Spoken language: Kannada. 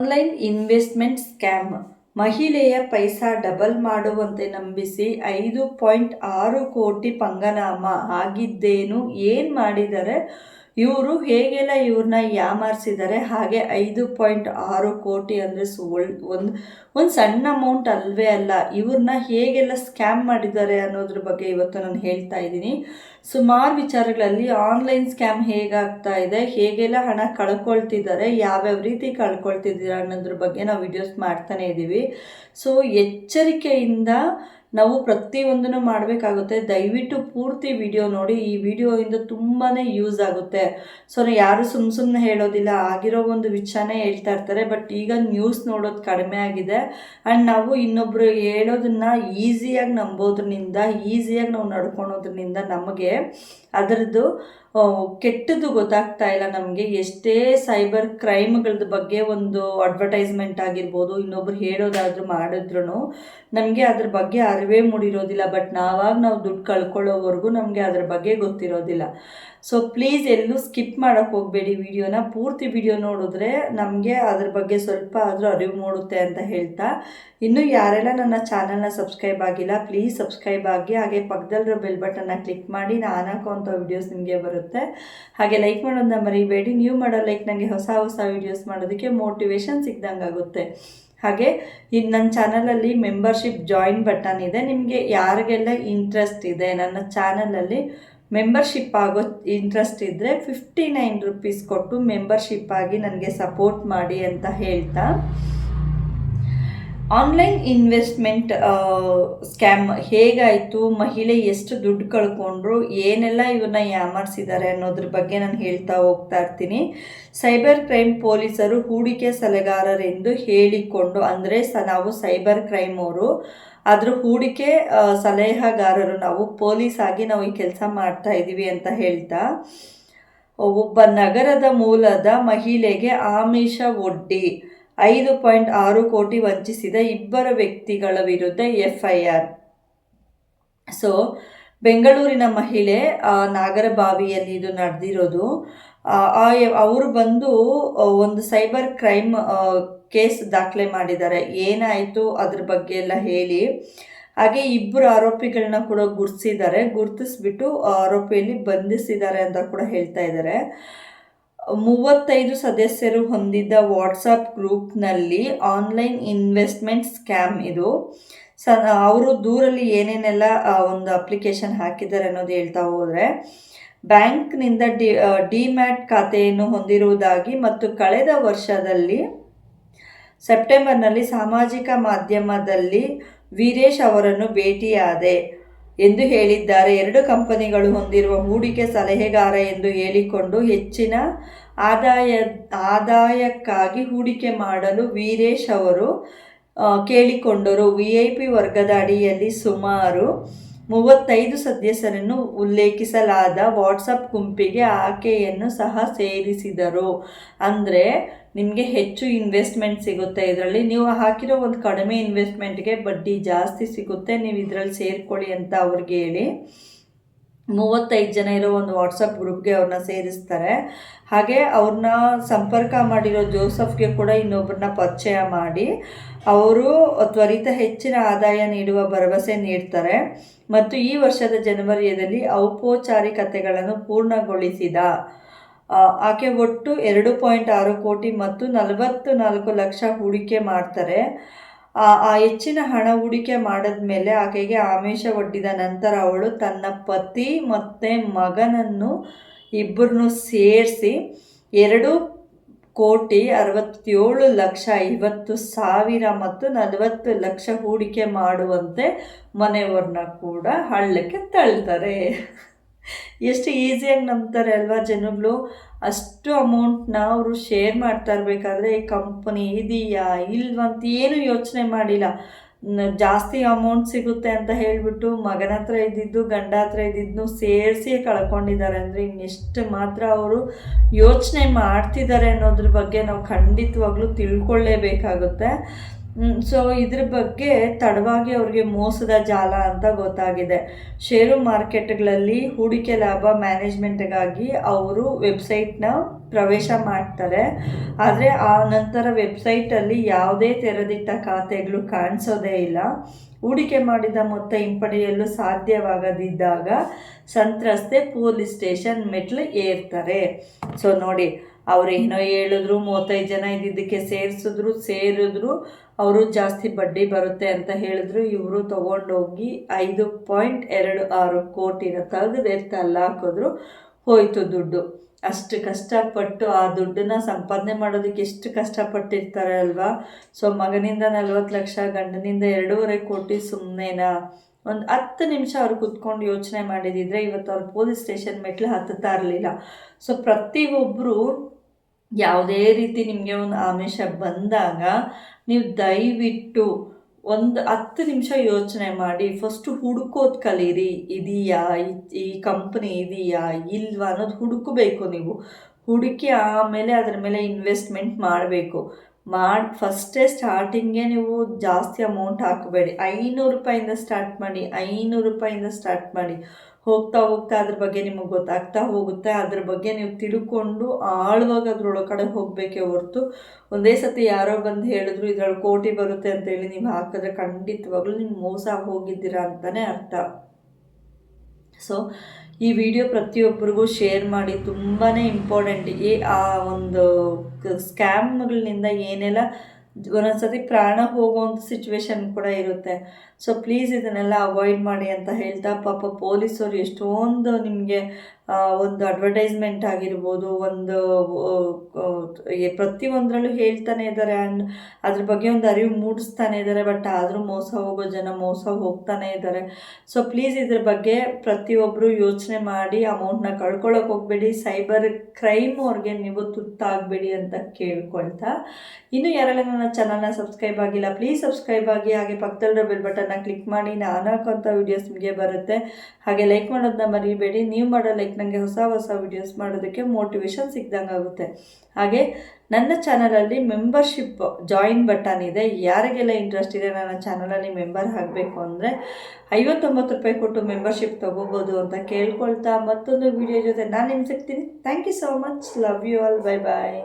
Online investment scam. ಮಹಿಳೆಯ ಪೈಸಾ ಡಬಲ್ ಮಾಡುವಂತೆ ನಂಬಿಸಿ ಐದು ಪಾಯಿಂಟ್ ಆರು ಕೋಟಿ ಪಂಗನಾಮ. ಆಗಿದ್ದೇನು? ಏನು ಮಾಡಿದ್ದಾರೆ ಇವರು ಹೇಗೆಲ್ಲ ಇವ್ರನ್ನ ಯಾಮಾರಿಸಿದ್ದಾರೆ ಹಾಗೆ ಐದು ಪಾಯಿಂಟ್ ಆರು ಕೋಟಿ ಅಂದರೆ ಒಂದು ಒಂದು ಸಣ್ಣ ಅಮೌಂಟ್ ಅಲ್ವೇ ಅಲ್ಲ ಇವ್ರನ್ನ ಹೇಗೆಲ್ಲ ಸ್ಕ್ಯಾಮ್ ಮಾಡಿದ್ದಾರೆ ಅನ್ನೋದ್ರ ಬಗ್ಗೆ ಇವತ್ತು ನಾನು ಹೇಳ್ತಾ ಇದ್ದೀನಿ. ಸುಮಾರು ವಿಚಾರಗಳಲ್ಲಿ ಆನ್ಲೈನ್ ಸ್ಕ್ಯಾಮ್ ಹೇಗಾಗ್ತಾ ಇದೆ, ಹೇಗೆಲ್ಲ ಹಣ ಕಳ್ಕೊಳ್ತಿದ್ದಾರೆ ಯಾವ್ಯಾವ ರೀತಿ ಕಳ್ಕೊಳ್ತಿದ್ದೀರಾ ಅನ್ನೋದ್ರ ಬಗ್ಗೆ ನಾವು ವಿಡಿಯೋಸ್ ಮಾಡ್ತಾನೆ ಇದ್ದೀವಿ ಸೊ ಎಚ್ಚರಿಕೆಯಿಂದ ನಾವು ಪ್ರತಿಯೊಂದನ್ನು ಮಾಡಬೇಕಾಗುತ್ತೆ. ದಯವಿಟ್ಟು ಪೂರ್ತಿ ವಿಡಿಯೋ ನೋಡಿ. ಈ ವಿಡಿಯೋಯಿಂದ ತುಂಬಾ ಯೂಸ್ ಆಗುತ್ತೆ. ಸೊ ಯಾರು ಸುಮ್ಮ ಸುಮ್ಮನೆ ಹೇಳೋದಿಲ್ಲ. ಆಗಿರೋ ಒಂದು ವಿಚಾರನೇ ಹೇಳ್ತಾ ಇರ್ತಾರೆ. ಬಟ್ ಈಗ ನ್ಯೂಸ್ ನೋಡೋದು ಕಡಿಮೆ ಆಗಿದೆ. ಆ್ಯಂಡ್ ನಾವು ಇನ್ನೊಬ್ಬರು ಹೇಳೋದನ್ನ ಈಸಿಯಾಗಿ ನಂಬೋದ್ರಿಂದ ಈಸಿಯಾಗಿ ನಾವು ನಡ್ಕೊಳೋದ್ರಿಂದ ನಮಗೆ ಅದರದ್ದು ಕೆಟ್ಟದ್ದು ಗೊತ್ತಾಗ್ತಾ ಇಲ್ಲ ನಮಗೆ. ಎಷ್ಟೇ ಸೈಬರ್ ಕ್ರೈಮ್ಗಳದ ಬಗ್ಗೆ ಒಂದು ಅಡ್ವರ್ಟೈಸ್ಮೆಂಟ್ ಆಗಿರ್ಬೋದು, ಇನ್ನೊಬ್ರು ಹೇಳೋದಾದ್ರೂ ಮಾಡಿದ್ರು ನಮಗೆ ಅದ್ರ ಬಗ್ಗೆ ಅರಿವೇ ಮೂಡಿರೋದಿಲ್ಲ. ಬಟ್ ನಾವಾಗ ನಾವು ದುಡ್ಡು ಕಳ್ಕೊಳ್ಳೋವರೆಗೂ ನಮಗೆ ಅದ್ರ ಬಗ್ಗೆ ಗೊತ್ತಿರೋದಿಲ್ಲ. ಸೊ ಪ್ಲೀಸ್ ಎಲ್ಲೂ ಸ್ಕಿಪ್ ಮಾಡೋಕೆ ಹೋಗಬೇಡಿ ವಿಡಿಯೋನ. ಪೂರ್ತಿ ವಿಡಿಯೋ ನೋಡಿದ್ರೆ ನಮಗೆ ಅದ್ರ ಬಗ್ಗೆ ಸ್ವಲ್ಪ ಆದರೂ ಅರಿವು ಮೂಡುತ್ತೆ ಅಂತ ಹೇಳ್ತಾ. ಇನ್ನು ಯಾರೆಲ್ಲ ನನ್ನ ಚಾನಲ್ನ ಸಬ್ಸ್ಕ್ರೈಬ್ ಆಗಿಲ್ಲ ಪ್ಲೀಸ್ ಸಬ್ಸ್ಕ್ರೈಬ್ ಆಗಿ ಹಾಗೆ ಪಕ್ಕದಲ್ಲಿರೋ ಬೆಲ್ ಬಟನ್ನ ಕ್ಲಿಕ್ ಮಾಡಿ. ನಾನು ಹಾಕೋಂಥ ವಿಡಿಯೋಸ್ ನಿಮಗೆ ಬರುತ್ತೆ. ಹಾಗೆ ಲೈಕ್ ಮಾಡೋದನ್ನ ಮರಿಬೇಡಿ. ನೀವು ಮಾಡೋ ಲೈಕ್ ನನಗೆ ಹೊಸ ಹೊಸ ವೀಡಿಯೋಸ್ ಮಾಡೋದಕ್ಕೆ ಮೋಟಿವೇಶನ್ ಸಿಗ್ದಂಗೆ ಆಗುತ್ತೆ. ಹಾಗೆ ಇನ್ನು ನನ್ನ ಚಾನಲಲ್ಲಿ ಮೆಂಬರ್ಶಿಪ್ ಜಾಯಿನ್ ಬಟನ್ ಇದೆ. ನಿಮಗೆ ಯಾರಿಗೆಲ್ಲ ಇಂಟ್ರೆಸ್ಟ್ ಇದೆ, ನನ್ನ ಚಾನಲಲ್ಲಿ ಮೆಂಬರ್ಶಿಪ್ ಆಗೋ ಇಂಟ್ರೆಸ್ಟ್ ಇದ್ದರೆ ಫಿಫ್ಟಿ ನೈನ್ ರುಪೀಸ್ ಕೊಟ್ಟು ಮೆಂಬರ್ಶಿಪ್ ಆಗಿ ನನಗೆ ಸಪೋರ್ಟ್ ಮಾಡಿ ಅಂತ ಹೇಳ್ತಾ. ಆನ್ಲೈನ್ ಇನ್ವೆಸ್ಟ್ಮೆಂಟ್ ಸ್ಕ್ಯಾಮ್ ಹೇಗಾಯಿತು? ಮಹಿಳೆ ಎಷ್ಟು ದುಡ್ಡು ಕಳ್ಕೊಂಡ್ರು? ಏನೆಲ್ಲ ಇವನ್ನ ಯಾಮಾರಿಸಿದ್ದಾರೆ ಅನ್ನೋದ್ರ ಬಗ್ಗೆ ನಾನು ಹೇಳ್ತಾ ಹೋಗ್ತಾ ಇರ್ತೀನಿ. ಸೈಬರ್ ಕ್ರೈಮ್ ಪೊಲೀಸರು ಹೂಡಿಕೆ ಸಲಹೆಗಾರರೆಂದು ಹೇಳಿಕೊಂಡು, ಅಂದರೆ ಸ, ನಾವು ಸೈಬರ್ ಕ್ರೈಮ್ ಅವರು ಅದ್ರ ಹೂಡಿಕೆ ಸಲಹೆಗಾರರು ನಾವು ಪೊಲೀಸ್ ಆಗಿ ನಾವು ಈ ಕೆಲಸ ಮಾಡ್ತಾ ಇದ್ದೀವಿ ಅಂತ ಹೇಳ್ತಾ. ಒಬ್ಬ ನಗರದ ಮೂಲದ ಮಹಿಳೆಗೆ ಆಮಿಷ ಒಡ್ಡಿ. ಐದು ಪಾಯಿಂಟ್ ಆರು ಕೋಟಿ ವಂಚಿಸಿದ ಇಬ್ಬರ ವ್ಯಕ್ತಿಗಳ ವಿರುದ್ಧ ಎಫ್ ಐ ಆರ್ ಸೊ ಬೆಂಗಳೂರಿನ ಮಹಿಳೆ ನಾಗರಬಾವಿಯಲ್ಲಿ ಇದು ನಡೆದಿರೋದು. ಅವರು ಬಂದು ಒಂದು ಸೈಬರ್ ಕ್ರೈಮ್ ಕೇಸ್ ದಾಖಲೆ ಮಾಡಿದ್ದಾರೆ. ಏನಾಯಿತು ಅದ್ರ ಬಗ್ಗೆ ಎಲ್ಲ ಹೇಳಿ. ಹಾಗೆ ಇಬ್ಬರು ಆರೋಪಿಗಳನ್ನ ಕೂಡ ಗುರ್ತಿಸಿದ್ದಾರೆ. ಗುರ್ತಿಸ್ಬಿಟ್ಟು ಆರೋಪಿಯಲ್ಲಿ ಬಂಧಿಸಿದ್ದಾರೆ ಅಂತ ಕೂಡ ಹೇಳ್ತಾ ಇದ್ದಾರೆ. ಮೂವತ್ತೈದು ಸದಸ್ಯರು ಹೊಂದಿದ್ದ ವಾಟ್ಸಪ್ ಗ್ರೂಪ್ನಲ್ಲಿ ಆನ್ಲೈನ್ ಇನ್ವೆಸ್ಟ್ಮೆಂಟ್ ಸ್ಕ್ಯಾಮ್ ಇದು. ಸ, ಅವರು ದೂರಲ್ಲಿ ಏನೇನೆಲ್ಲ ಒಂದು ಅಪ್ಲಿಕೇಶನ್ ಹಾಕಿದ್ದಾರೆ ಅನ್ನೋದು ಹೇಳ್ತಾ ಹೋದರೆ, ಬ್ಯಾಂಕ್ನಿಂದ ಡಿ ಡಿಮ್ಯಾಟ್ ಖಾತೆಯನ್ನು ಹೊಂದಿರುವುದಾಗಿ ಮತ್ತು ಕಳೆದ ವರ್ಷದಲ್ಲಿ, ಸೆಪ್ಟೆಂಬರ್ನಲ್ಲಿ ಸಾಮಾಜಿಕ ಮಾಧ್ಯಮದಲ್ಲಿ ವೀರೇಶ್ ಅವರನ್ನು ಭೇಟಿಯಾದೆ. ಎಂದು ಹೇಳಿದ್ದಾರೆ. ಎರಡು ಕಂಪನಿಗಳು ಹೊಂದಿರುವ ಹೂಡಿಕೆ ಸಲಹೆಗಾರ ಎಂದು ಹೇಳಿಕೊಂಡು ಹೆಚ್ಚಿನ ಆದಾಯ, ಆದಾಯಕ್ಕಾಗಿ ಹೂಡಿಕೆ ಮಾಡಲು ವೀರೇಶ್ ಅವರು ಕೇಳಿಕೊಂಡರು. ವಿ ಐ ಪಿ ವರ್ಗದ ಅಡಿಯಲ್ಲಿ ಸುಮಾರು ಮೂವತ್ತೈದು ಸದಸ್ಯರನ್ನು ಉಲ್ಲೇಖಿಸಲಾದ ವಾಟ್ಸಪ್ ಗುಂಪಿಗೆ ಆಕೆಯನ್ನು ಸಹ ಸೇರಿಸಿದರು. ಅಂದರೆ, ನಿಮಗೆ ಹೆಚ್ಚು ಇನ್ವೆಸ್ಟ್ಮೆಂಟ್ ಸಿಗುತ್ತೆ ಇದರಲ್ಲಿ. ನೀವು ಹಾಕಿರೋ ಒಂದು ಕಡಿಮೆ ಇನ್ವೆಸ್ಟ್ಮೆಂಟ್ಗೆ ಬಡ್ಡಿ ಜಾಸ್ತಿ ಸಿಗುತ್ತೆ. ನೀವು ಇದರಲ್ಲಿ ಸೇರಿಕೊಳ್ಳಿ ಅಂತ ಅವ್ರಿಗೆ ಹೇಳಿ. ಮೂವತ್ತೈದು ಜನ ಇರೋ ಒಂದು ವಾಟ್ಸಪ್ ಗ್ರೂಪ್ಗೆ ಅವ್ರನ್ನ ಸೇರಿಸ್ತಾರೆ. ಹಾಗೆ ಅವ್ರನ್ನ ಸಂಪರ್ಕ ಮಾಡಿರೋ ಜೋಸಫ್ಗೆ ಕೂಡ ಇನ್ನೊಬ್ಬರನ್ನ ಪರಿಚಯ ಮಾಡಿ, ಅವರು ತ್ವರಿತ ಹೆಚ್ಚಿನ ಆದಾಯ ನೀಡುವ ಭರವಸೆ ನೀಡ್ತಾರೆ. ಮತ್ತು ಈ ವರ್ಷದ ಜನವರಿಯಲ್ಲಿ ಔಪಚಾರಿಕತೆಗಳನ್ನು ಪೂರ್ಣಗೊಳಿಸಿದ ಆಕೆ ಒಟ್ಟು ಎರಡು ಪಾಯಿಂಟ್ ಆರು ಕೋಟಿ ಮತ್ತು ನಲವತ್ತು ನಾಲ್ಕು ಲಕ್ಷ ಹೂಡಿಕೆ ಮಾಡ್ತಾರೆ. ಆ ಹೆಚ್ಚಿನ ಹಣ ಹೂಡಿಕೆ ಮಾಡಿದ ಮೇಲೆ ಆಕೆಗೆ ಆಮಿಷ ಒಡ್ಡಿದ ನಂತರ ಅವಳು ತನ್ನ ಪತಿ ಮತ್ತು ಮಗನನ್ನು ಇಬ್ಬರನ್ನು ಸೇರಿಸಿ ಎರಡು ಕೋಟಿ ಅರವತ್ತೇಳು ಲಕ್ಷ ಐವತ್ತು ಸಾವಿರ ಮತ್ತು ನಲವತ್ತು ಲಕ್ಷ ಹೂಡಿಕೆ ಮಾಡುವಂತೆ ಮನೆಯವ್ರನ್ನ ಕೂಡ ಹಳ್ಳಕ್ಕೆ ತಳ್ತಾರೆ. ಎಷ್ಟು ಈಸಿಯಾಗಿ ನಂಬ್ತಾರೆ ಅಲ್ವಾ ಜನಗಳು ಅಷ್ಟು ಅಮೌಂಟ್ನ ಅವರು ಶೇರ್ ಮಾಡ್ತಾ ಇರಬೇಕಾದ್ರೆ ಕಂಪನಿ ಇದೆಯಾ? ಇಲ್ವಂತ ಏನು ಯೋಚನೆ ಮಾಡಿಲ್ಲ. ಜಾಸ್ತಿ ಅಮೌಂಟ್ ಸಿಗುತ್ತೆ ಅಂತ ಹೇಳಿಬಿಟ್ಟು ಮಗನ ಹತ್ರ ಇದ್ದಿದ್ದು, ಗಂಡ ಹತ್ರ ಇದ್ದಿದ್ದು ಸೇರಿಸಿ ಕಳ್ಕೊಂಡಿದ್ದಾರೆ ಅಂದರೆ ಇನ್ನೆಷ್ಟು ಮಾತ್ರ ಅವರು ಯೋಚನೆ ಮಾಡ್ತಿದ್ದಾರೆ ಅನ್ನೋದ್ರ ಬಗ್ಗೆ ನಾವು ಖಂಡಿತವಾಗ್ಲೂ ತಿಳ್ಕೊಳ್ಳೇಬೇಕಾಗುತ್ತೆ. ಸೊ ಇದ್ರ ಬಗ್ಗೆ ತಡವಾಗಿ ಅವ್ರಿಗೆ ಮೋಸದ ಜಾಲ ಅಂತ ಗೊತ್ತಾಗಿದೆ. ಷೇರು ಮಾರ್ಕೆಟ್ಗಳಲ್ಲಿ ಹೂಡಿಕೆ ಲಾಭ ಮ್ಯಾನೇಜ್ಮೆಂಟ್ಗಾಗಿ ಅವರು ವೆಬ್ಸೈಟ್ನ ಪ್ರವೇಶ ಮಾಡ್ತಾರೆ. ಆದರೆ ಆ ನಂತರ ವೆಬ್ಸೈಟಲ್ಲಿ ಯಾವುದೇ ತೆರೆದಿಟ್ಟ ಖಾತೆಗಳು ಕಾಣಿಸೋದೇ ಇಲ್ಲ. ಹೂಡಿಕೆ ಮಾಡಿದ ಮೊತ್ತ ಹಿಂಪಡೆಯಲು ಸಾಧ್ಯವಾಗದಿದ್ದಾಗ ಸಂತ್ರಸ್ತೆ ಪೊಲೀಸ್ ಸ್ಟೇಷನ್ ಮೆಟ್ಲು ಏರ್ತಾರೆ. ಸೊ ನೋಡಿ ಅವ್ರು ಏನೋ ಹೇಳಿದ್ರು, ಮೂವತ್ತೈದು ಜನ ಇದ್ದಿದ್ದಕ್ಕೆ ಸೇರಿಸಿದ್ರು, ಸೇರಿದ್ರು, ಅವರು ಜಾಸ್ತಿ ಬಡ್ಡಿ ಬರುತ್ತೆ ಅಂತ ಹೇಳಿದ್ರು. ಇವರು ತೊಗೊಂಡೋಗಿ ಐದು ಪಾಯಿಂಟ್ ಎರಡು ಆರು ಕೋಟಿನ ತೆಗೆದು ತಲ್ಲ ಹಾಕಿದ್ರು ಹೋಯ್ತು ದುಡ್ಡು. ಅಷ್ಟು ಕಷ್ಟಪಟ್ಟು ಆ ದುಡ್ಡನ್ನ ಸಂಪಾದನೆ ಮಾಡೋದಕ್ಕೆ ಎಷ್ಟು ಕಷ್ಟಪಟ್ಟಿರ್ತಾರೆ ಅಲ್ವಾ? ಸೊ, ಮಗನಿಂದ ನಲ್ವತ್ತು ಲಕ್ಷ, ಗಂಡನಿಂದ ಎರಡೂವರೆ ಕೋಟಿ ಸುಮ್ಮನೆನಾ ಒಂದು ಹತ್ತು ನಿಮಿಷ ಅವ್ರು ಕುತ್ಕೊಂಡು ಯೋಚನೆ ಮಾಡಿದಿದ್ರೆ ಇವತ್ತು ಅವ್ರು ಪೊಲೀಸ್ ಸ್ಟೇಷನ್ ಮೆಟ್ಲು ಹತ್ತುತ್ತಾ ಇರಲಿಲ್ಲ. ಸೊ ಪ್ರತಿಯೊಬ್ಬರು ಯಾವುದೇ ರೀತಿ ನಿಮಗೆ ಒಂದು ಆಮಿಷ ಬಂದಾಗ ನೀವು ದಯವಿಟ್ಟು ಒಂದು ಹತ್ತು ನಿಮಿಷ ಯೋಚನೆ ಮಾಡಿ ಫಸ್ಟು ಹುಡುಕೋದು ಕಲೀರಿ, ಇದೆಯಾ, ಈ ಕಂಪ್ನಿ ಇದೆಯಾ, ಇಲ್ವಾ ಅನ್ನೋದು ಹುಡುಕಬೇಕು ನೀವು. ಹುಡುಕಿ ಆಮೇಲೆ ಅದ್ರ ಮೇಲೆ ಇನ್ವೆಸ್ಟ್ಮೆಂಟ್ ಮಾಡಬೇಕು. ಮಾಡಿ ಫಸ್ಟೇ ಸ್ಟಾರ್ಟಿಂಗೆ ನೀವು ಜಾಸ್ತಿ ಅಮೌಂಟ್ ಹಾಕಬೇಡಿ. ಐನೂರು ರೂಪಾಯಿಂದ ಸ್ಟಾರ್ಟ್ ಮಾಡಿ, ಐನೂರು ರೂಪಾಯಿಂದ ಸ್ಟಾರ್ಟ್ ಮಾಡಿ. ಹೋಗ್ತಾ ಹೋಗ್ತಾ ಅದ್ರ ಬಗ್ಗೆ ನಿಮಗೆ ಗೊತ್ತಾಗ್ತಾ ಹೋಗುತ್ತೆ. ಅದ್ರ ಬಗ್ಗೆ ನೀವು ತಿಳ್ಕೊಂಡು ಆಳವಾಗಿ ಅದ್ರೊಳಗಡೆ ಹೋಗಬೇಕೇ ಹೊರತು. ಒಂದೇ ಸತಿ ಯಾರೋ ಬಂದು ಹೇಳಿದ್ರು ಇದ್ರಲ್ಲಿ ಕೋಟಿ ಬರುತ್ತೆ ಅಂತೇಳಿ ನೀವು ಹಾಕಿದ್ರೆ ಖಂಡಿತವಾಗ್ಲೂ ನೀವು ಮೋಸ ಹೋಗಿದ್ದೀರಾ ಅಂತಲೇ ಅರ್ಥ. ಸೊ ಈ ವಿಡಿಯೋ ಪ್ರತಿಯೊಬ್ಬರಿಗೂ ಶೇರ್ ಮಾಡಿ ತುಂಬಾ ಇಂಪಾರ್ಟೆಂಟ್ ಈ, ಆ ಒಂದು ಸ್ಕ್ಯಾಮ್ಗಳಿಂದ ಏನೆಲ್ಲ ಒಂದೊಂದ್ಸತಿ ಪ್ರಾಣ ಹೋಗುವಂಥ ಸಿಚುವೇಶನ್ ಕೂಡ ಇರುತ್ತೆ. ಸೊ ಪ್ಲೀಸ್ ಇದನ್ನೆಲ್ಲ ಅವಾಯ್ಡ್ ಮಾಡಿ ಅಂತ ಹೇಳ್ತಾ ಪಾಪ ಪೊಲೀಸರು ಎಷ್ಟೊಂದು ನಿಮಗೆ ಒಂದು ಅಡ್ವರ್ಟೈಸ್ಮೆಂಟ್ ಆಗಿರ್ಬೋದು, ಒಂದು ಪ್ರತಿಯೊಂದರಲ್ಲೂ ಹೇಳ್ತಾನೆ ಇದ್ದಾರೆ ಆ್ಯಂಡ್ ಅದ್ರ ಬಗ್ಗೆ ಒಂದು ಅರಿವು ಮೂಡಿಸ್ತಾನೆ ಇದ್ದಾರೆ ಬಟ್ ಆದರೂ ಮೋಸ ಹೋಗೋ ಜನ ಮೋಸ ಹೋಗ್ತಾನೆ ಇದ್ದಾರೆ. ಸೊ ಪ್ಲೀಸ್ ಇದ್ರ ಬಗ್ಗೆ ಪ್ರತಿಯೊಬ್ಬರು ಯೋಚನೆ ಮಾಡಿ ಅಮೌಂಟ್ನ ಕಳ್ಕೊಳ್ಳೋಕೆ ಹೋಗಬೇಡಿ ಸೈಬರ್ ಕ್ರೈಮ್ ಅವ್ರಿಗೆ ನೀವು ತುತ್ತಾಗಬೇಡಿ ಅಂತ ಕೇಳ್ಕೊಳ್ತಾ. ಇನ್ನು ಯಾರೆಲ್ಲ ನನ್ನ ಚಾನಲ್ನ ಸಬ್ಸ್ಕ್ರೈಬ್ ಆಗಿಲ್ಲ ಪ್ಲೀಸ್ ಸಬ್ಸ್ಕ್ರೈಬ್ ಆಗಿ, ಹಾಗೆ ಪಕ್ಕದಲ್ಲಿರೋ ಬೆಲ್ ಬಟನ್ನ ಕ್ಲಿಕ್ ಮಾಡಿ, ನಾನು ಹಾಕೋಂಥ ವೀಡಿಯೋಸ್ ನಿಮಗೆ ಬರುತ್ತೆ. ಹಾಗೆ ಲೈಕ್ ಮಾಡೋದನ್ನ ಮರಿಬೇಡಿ, ನೀವು ಮಾಡೋ ಲೈಕ್ ನನಗೆ ಹೊಸ ಹೊಸ ವಿಡಿಯೋಸ್ ಮಾಡೋದಕ್ಕೆ ಮೋಟಿವೇಶನ್ ಸಿಕ್ದಂಗೆ ಆಗುತ್ತೆ. ಹಾಗೆ ನನ್ನ ಚಾನಲಲ್ಲಿ ಮೆಂಬರ್ಶಿಪ್ ಜಾಯಿನ್ ಬಟನ್ ಇದೆ. ಯಾರಿಗೆಲ್ಲ ಇಂಟ್ರೆಸ್ಟ್ ಇದೆ ನನ್ನ ಚಾನಲಲ್ಲಿ ಮೆಂಬರ್ ಆಗಬೇಕು ಅಂದರೆ ಐವತ್ತೊಂಬತ್ತು ರೂಪಾಯಿ ಕೊಟ್ಟು ಮೆಂಬರ್ಶಿಪ್ ತೊಗೋಬೋದು ಅಂತ ಕೇಳ್ಕೊಳ್ತಾ ಮತ್ತೊಂದು ವಿಡಿಯೋ ಜೊತೆ ನಾನು ನಿಮ್ಗೆ ಸಿಗ್ತೀನಿ. Thank you so much love you all bye bye